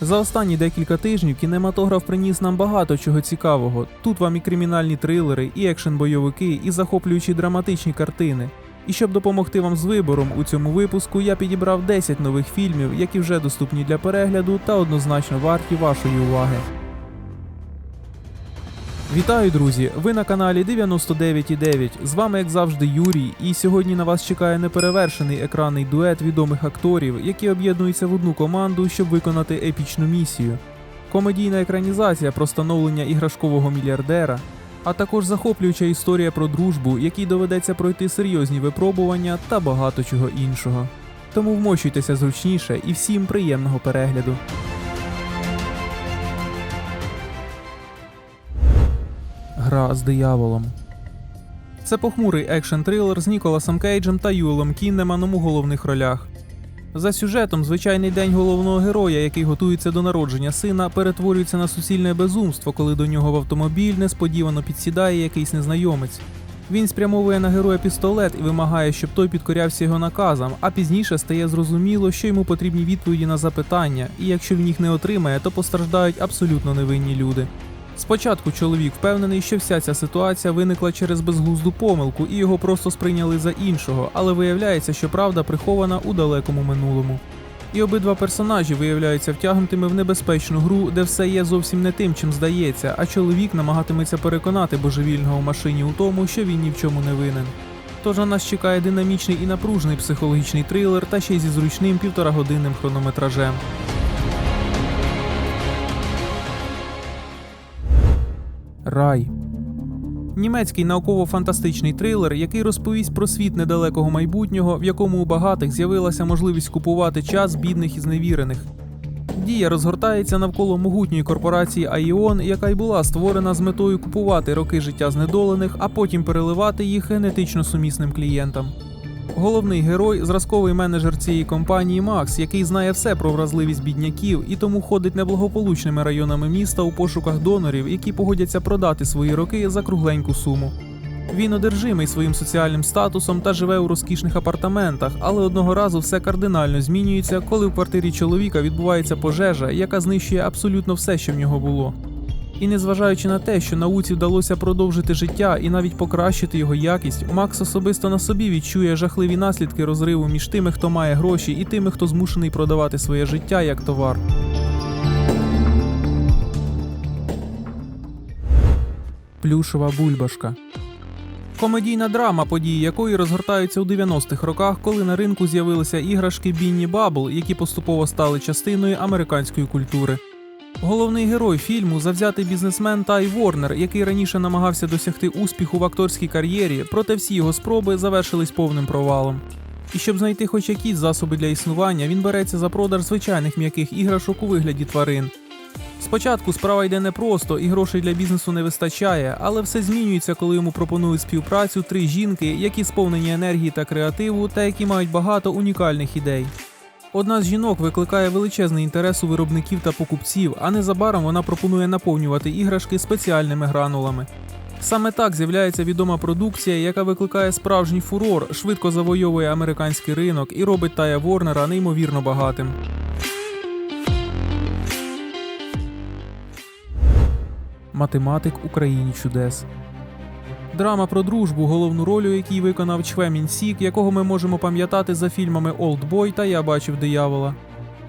За останні декілька тижнів кінематограф приніс нам багато чого цікавого. Тут вам і кримінальні трилери, і екшен-бойовики, і захоплюючі драматичні картини. І щоб допомогти вам з вибором у цьому випуску, я підібрав 10 нових фільмів, які вже доступні для перегляду та однозначно варті вашої уваги. Вітаю, друзі! Ви на каналі 99.9. З вами, як завжди, Юрій, і сьогодні на вас чекає неперевершений екранний дует відомих акторів, які об'єднуються в одну команду, щоб виконати епічну місію. Комедійна екранізація про становлення іграшкового мільярдера, а також захоплююча історія про дружбу, якій доведеться пройти серйозні випробування та багато чого іншого. Тому вмощуйтеся зручніше і всім приємного перегляду. Гра з дияволом. Це похмурий екшн-трилер з Ніколасом Кейджем та Юелом Кіннеманом у головних ролях. За сюжетом, звичайний день головного героя, який готується до народження сина, перетворюється на суцільне безумство, коли до нього в автомобіль несподівано підсідає якийсь незнайомець. Він спрямовує на героя пістолет і вимагає, щоб той підкорявся його наказам, а пізніше стає зрозуміло, що йому потрібні відповіді на запитання, і якщо він їх не отримає, то постраждають абсолютно невинні люди. Спочатку чоловік впевнений, що вся ця ситуація виникла через безглузду помилку і його просто сприйняли за іншого, але виявляється, що правда прихована у далекому минулому. І обидва персонажі виявляються втягнутими в небезпечну гру, де все є зовсім не тим, чим здається, а чоловік намагатиметься переконати божевільного машині у тому, що він ні в чому не винен. Тож на нас чекає динамічний і напружений психологічний трилер та ще й зі зручним півторагодинним хронометражем. Рай. Німецький науково-фантастичний трилер, який розповість про світ недалекого майбутнього, в якому у багатих з'явилася можливість купувати час бідних і зневірених. Дія розгортається навколо могутньої корпорації Айон, яка й була створена з метою купувати роки життя знедолених, а потім переливати їх генетично сумісним клієнтам. Головний герой зразковий менеджер цієї компанії Макс, який знає все про вразливість бідняків і тому ходить неблагополучними районами міста у пошуках донорів, які погодяться продати свої роки за кругленьку суму. Він одержимий своїм соціальним статусом та живе у розкішних апартаментах, але одного разу все кардинально змінюється, коли в квартирі чоловіка відбувається пожежа, яка знищує абсолютно все, що в нього було. І незважаючи на те, що науці вдалося продовжити життя і навіть покращити його якість, Макс особисто на собі відчує жахливі наслідки розриву між тими, хто має гроші, і тими, хто змушений продавати своє життя як товар. Плюшева бульбашка. Комедійна драма, події якої розгортаються у 90-х роках, коли на ринку з'явилися іграшки Бінні Бабл, які поступово стали частиною американської культури. Головний герой фільму завзятий бізнесмен Тай Ворнер, який раніше намагався досягти успіху в акторській кар'єрі, проте всі його спроби завершились повним провалом. І щоб знайти хоч якісь засоби для існування, він береться за продаж звичайних м'яких іграшок у вигляді тварин. Спочатку справа йде непросто і грошей для бізнесу не вистачає, але все змінюється, коли йому пропонують співпрацю три жінки, які сповнені енергії та креативу, та які мають багато унікальних ідей. Одна з жінок викликає величезний інтерес у виробників та покупців, а незабаром вона пропонує наповнювати іграшки спеціальними гранулами. Саме так з'являється відома продукція, яка викликає справжній фурор, швидко завойовує американський ринок і робить Тая Ворнера неймовірно багатим. Математик Україні чудес. Драма про дружбу, головну роль, у якій виконав Чхве Мін Сік, якого ми можемо пам'ятати за фільмами Олдбой та Я бачив диявола.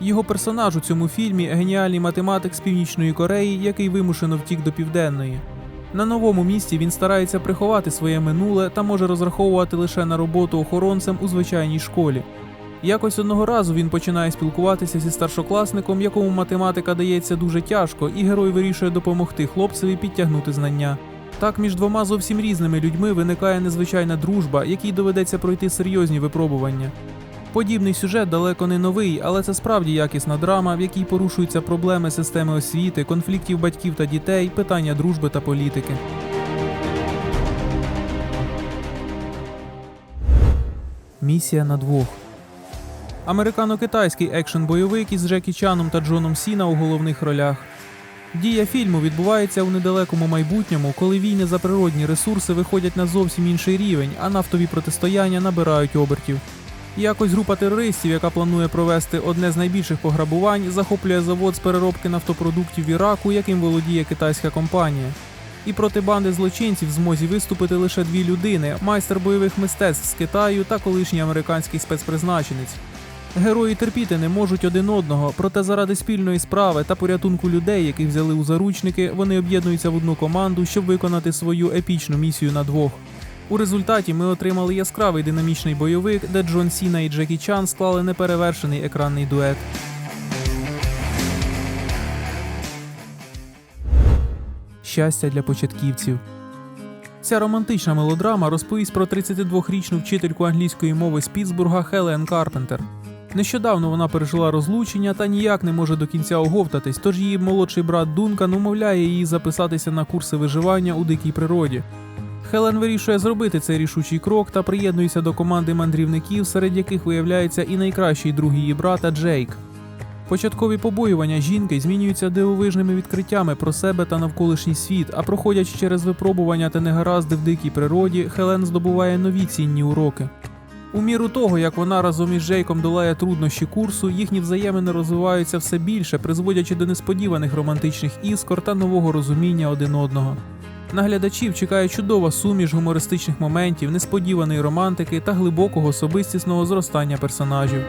Його персонаж у цьому фільмі геніальний математик з Північної Кореї, який вимушено втік до південної. На новому місці він старається приховати своє минуле та може розраховувати лише на роботу охоронцем у звичайній школі. Якось одного разу він починає спілкуватися зі старшокласником, якому математика дається дуже тяжко, і герой вирішує допомогти хлопцеві підтягнути знання. Так між двома зовсім різними людьми виникає незвичайна дружба, якій доведеться пройти серйозні випробування. Подібний сюжет далеко не новий, але це справді якісна драма, в якій порушуються проблеми системи освіти, конфліктів батьків та дітей, питання дружби та політики. Місія на двох. Американо-китайський екшен-бойовик із Джекі Чаном та Джоном Сіна у головних ролях. Дія фільму відбувається у недалекому майбутньому, коли війни за природні ресурси виходять на зовсім інший рівень, а нафтові протистояння набирають обертів. Якось група терористів, яка планує провести одне з найбільших пограбувань, захоплює завод з переробки нафтопродуктів в Іраку, яким володіє китайська компанія. І проти банди злочинців змозі виступити лише дві людини: майстер бойових мистецтв з Китаю та колишній американський спецпризначенець. Герої терпіти не можуть один одного, проте заради спільної справи та порятунку людей, яких взяли у заручники, вони об'єднуються в одну команду, щоб виконати свою епічну місію на двох. У результаті ми отримали яскравий динамічний бойовик, де Джон Сіна і Джекі Чан склали неперевершений екранний дует. Щастя для початківців. Ця романтична мелодрама розповість про 32-річну вчительку англійської мови з Пітсбурга Хелен Карпентер. Нещодавно вона пережила розлучення та ніяк не може до кінця оговтатись, тож її молодший брат Дункан умовляє її записатися на курси виживання у дикій природі. Хелен вирішує зробити цей рішучий крок та приєднується до команди мандрівників, серед яких виявляється і найкращий друг її брата Джейк. Початкові побоювання жінки змінюються дивовижними відкриттями про себе та навколишній світ, а проходячи через випробування та негаразди в дикій природі, Хелен здобуває нові цінні уроки. У міру того, як вона разом із Джейком долає труднощі курсу, їхні взаємини розвиваються все більше, призводячи до несподіваних романтичних іскор та нового розуміння один одного. На глядачів чекає чудова суміш гумористичних моментів, несподіваної романтики та глибокого особистісного зростання персонажів.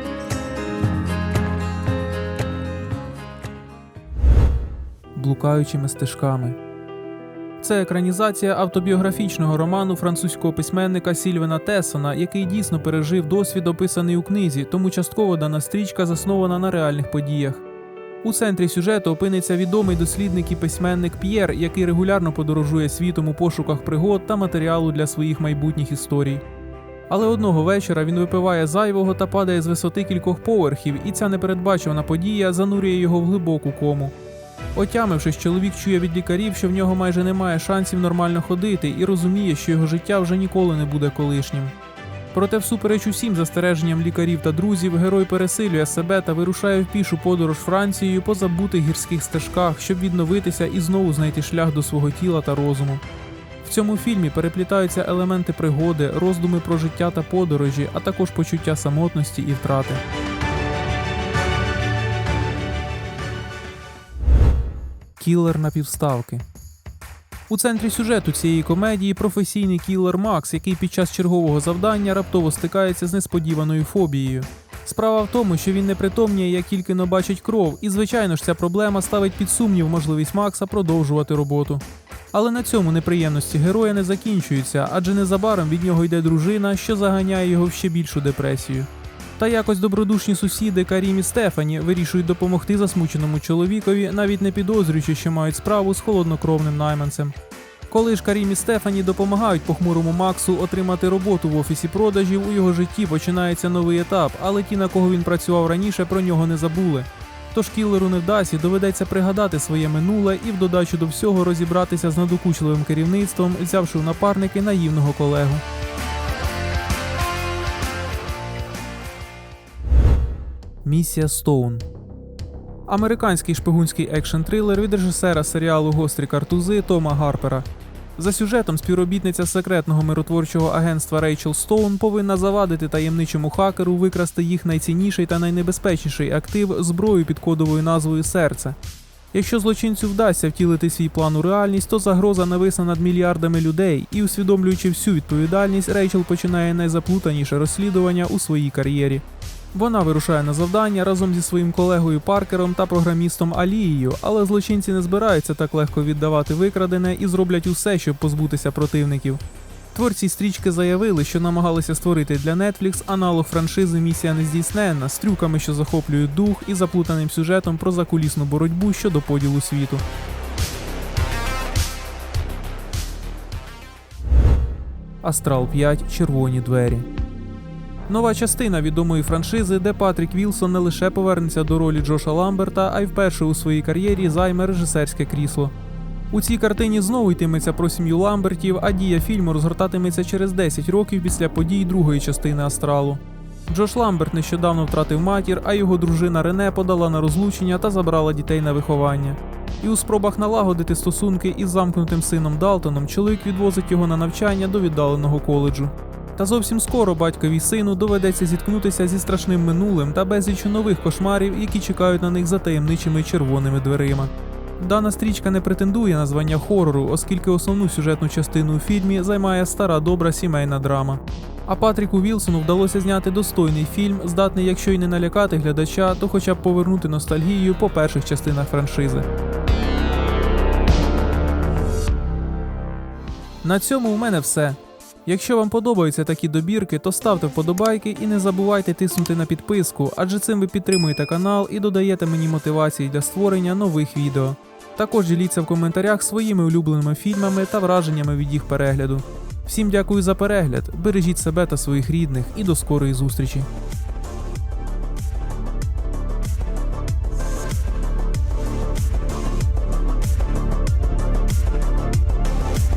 Блукаючими стежками. Це екранізація автобіографічного роману французького письменника Сільвена Тесона, який дійсно пережив досвід, описаний у книзі, тому частково дана стрічка заснована на реальних подіях. У центрі сюжету опиниться відомий дослідник і письменник П'єр, який регулярно подорожує світом у пошуках пригод та матеріалу для своїх майбутніх історій. Але одного вечора він випиває зайвого та падає з висоти кількох поверхів, і ця непередбачувана подія занурює його в глибоку кому. Отямившись, чоловік чує від лікарів, що в нього майже немає шансів нормально ходити, і розуміє, що його життя вже ніколи не буде колишнім. Проте, всупереч усім застереженням лікарів та друзів, герой пересилює себе та вирушає в пішу подорож Францією по забутих гірських стежках, щоб відновитися і знову знайти шлях до свого тіла та розуму. В цьому фільмі переплітаються елементи пригоди, роздуми про життя та подорожі, а також почуття самотності і втрати. Кілер на півставки. У центрі сюжету цієї комедії професійний кілер Макс, який під час чергового завдання раптово стикається з несподіваною фобією. Справа в тому, що він не притомніє, як тільки но бачить кров, і звичайно ж ця проблема ставить під сумнів можливість Макса продовжувати роботу. Але на цьому неприємності героя не закінчуються, адже незабаром від нього йде дружина, що заганяє його в ще більшу депресію. Та якось добродушні сусіди Карім і Стефані вирішують допомогти засмученому чоловікові, навіть не підозрюючи, що мають справу з холоднокровним найманцем. Коли ж Карім і Стефані допомагають похмурому Максу отримати роботу в офісі продажів, у його житті починається новий етап, але ті, на кого він працював раніше, про нього не забули. Тож кілеру невдасі доведеться пригадати своє минуле і в додачу до всього розібратися з надокучливим керівництвом, взявши в напарники наївного колегу. Місія Стоун. Американський шпигунський екшн-трилер від режисера серіалу Гострі картузи Тома Гарпера. За сюжетом співробітниця секретного миротворчого агентства Рейчел Стоун повинна завадити таємничому хакеру викрасти їх найцінніший та найнебезпечніший актив зброю під кодовою назвою Серце. Якщо злочинцю вдасться втілити свій план у реальність, то загроза нависне над мільярдами людей, і усвідомлюючи всю відповідальність, Рейчел починає найзаплутаніше розслідування у своїй кар'єрі. Вона вирушає на завдання разом зі своїм колегою Паркером та програмістом Алією, але злочинці не збираються так легко віддавати викрадене і зроблять усе, щоб позбутися противників. Творці стрічки заявили, що намагалися створити для Netflix аналог франшизи Місія нездійсненна з трюками, що захоплюють дух, і заплутаним сюжетом про закулісну боротьбу щодо поділу світу. Астрал 5 Червоні двері. Нова частина відомої франшизи, де Патрік Вілсон не лише повернеться до ролі Джоша Ламберта, а й вперше у своїй кар'єрі займе режисерське крісло. У цій картині знову йтиметься про сім'ю Ламбертів, а дія фільму розгортатиметься через 10 років після подій другої частини Астралу. Джош Ламберт нещодавно втратив матір, а його дружина Рене подала на розлучення та забрала дітей на виховання. І у спробах налагодити стосунки із замкнутим сином Далтоном чоловік відвозить його на навчання до віддаленого коледжу. Та зовсім скоро батькові сину доведеться зіткнутися зі страшним минулим та безліччю нових кошмарів, які чекають на них за таємничими червоними дверима. Дана стрічка не претендує на звання хорору, оскільки основну сюжетну частину у фільмі займає стара добра сімейна драма. А Патріку Вілсону вдалося зняти достойний фільм, здатний, якщо й не налякати глядача, то хоча б повернути ностальгію по перших частинах франшизи. На цьому у мене все. Якщо вам подобаються такі добірки, то ставте вподобайки і не забувайте тиснути на підписку, адже цим ви підтримуєте канал і додаєте мені мотивації для створення нових відео. Також діліться в коментарях своїми улюбленими фільмами та враженнями від їх перегляду. Всім дякую за перегляд, бережіть себе та своїх рідних і до скорої зустрічі.